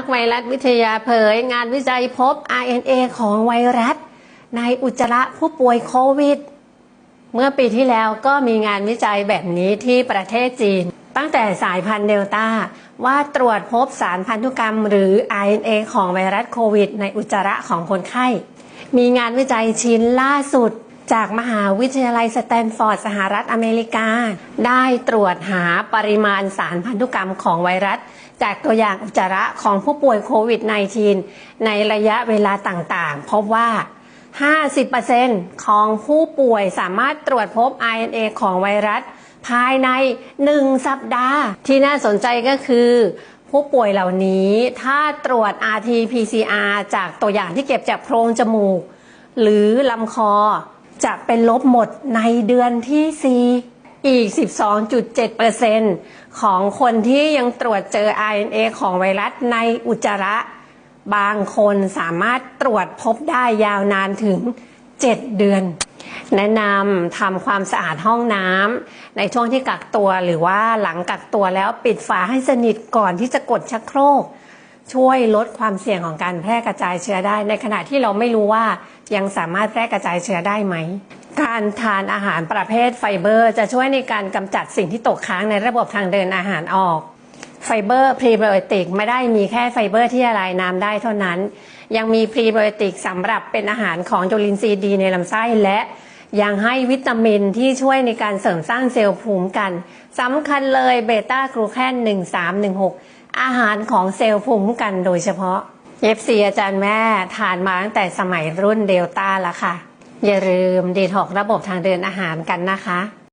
กไวรัสวิทยาเผย งานวิจัยพบ RNA ของไวรัส ในอุจจาระผู้ป่วยโควิด เมื่อปีที่แล้วก็มีงานวิจัยแบบนี้ที่ประเทศจีน ตั้งแต่สายพันธุ์เดลต้าว่าตรวจพบสารพันธุกรรม หรือ RNA ของไวรัสโควิด ในอุจจาระของคนไข้ มีงานวิจัยชิ้นล่าสุด จากมหาวิทยาลัยสแตนฟอร์ดสหรัฐอเมริกา ได้ตรวจหาปริมาณสารพันธุกรรมของไวรัส จากตัวอย่างอุจจาระของผู้ป่วยโควิด -19 ในระยะเวลาต่างๆ พบว่า 50%ของผู้ป่วยสามารถตรวจพบ RNA ของไวรัส ภายใน 1 สัปดาห์ ที่น่าสนใจก็คือ ผู้ป่วยเหล่านี้ถ้าตรวจ RT-PCR จากตัวอย่างที่เก็บจากโพรงจมูก หรือลำคอ จะเป็นลบหมดในเดือนที่ 4 อีก 12.7%ของคนที่ยังตรวจเจอ RNA ของไวรัสในอุจจาระ บางคนสามารถตรวจพบได้ยาวนานถึง 7 เดือน แนะนำทำความสะอาดห้องน้ำในช่วงที่กักตัวหรือว่าหลังกักตัวแล้วปิดฝาให้สนิทก่อนที่จะกดชักโครก ช่วยลดความเสี่ยงของการแพร่กระจายเชื้อได้ ในขณะที่เราไม่รู้ว่ายังสามารถแพร่กระจายเชื้อได้ไหม การทานอาหารประเภทไฟเบอร์ จะช่วยในการกำจัดสิ่งที่ตกค้างในระบบทางเดินอาหารออกไฟเบอร์พรีไบโอติกไม่ได้มีแค่ไฟเบอร์ที่ละลายน้ำได้เท่านั้น ยังมีพรีไบโอติกสำหรับเป็นอาหารของจุลินทรีย์ดีในลำไส้และยังให้วิตามินที่ช่วยในการเสริมสร้างเซลล์ภูมิกันสำคัญเลยเบต้ากลูแคน1316 อาหารของเซลล์ภูมิคุ้มกันโดยเฉพาะเอฟซีอาจารย์แม่ทานมาตั้งแต่สมัยรุ่นเดลต้าแล้วค่ะ อย่าลืมดีท็อกระบบทางเดินอาหารกันนะคะ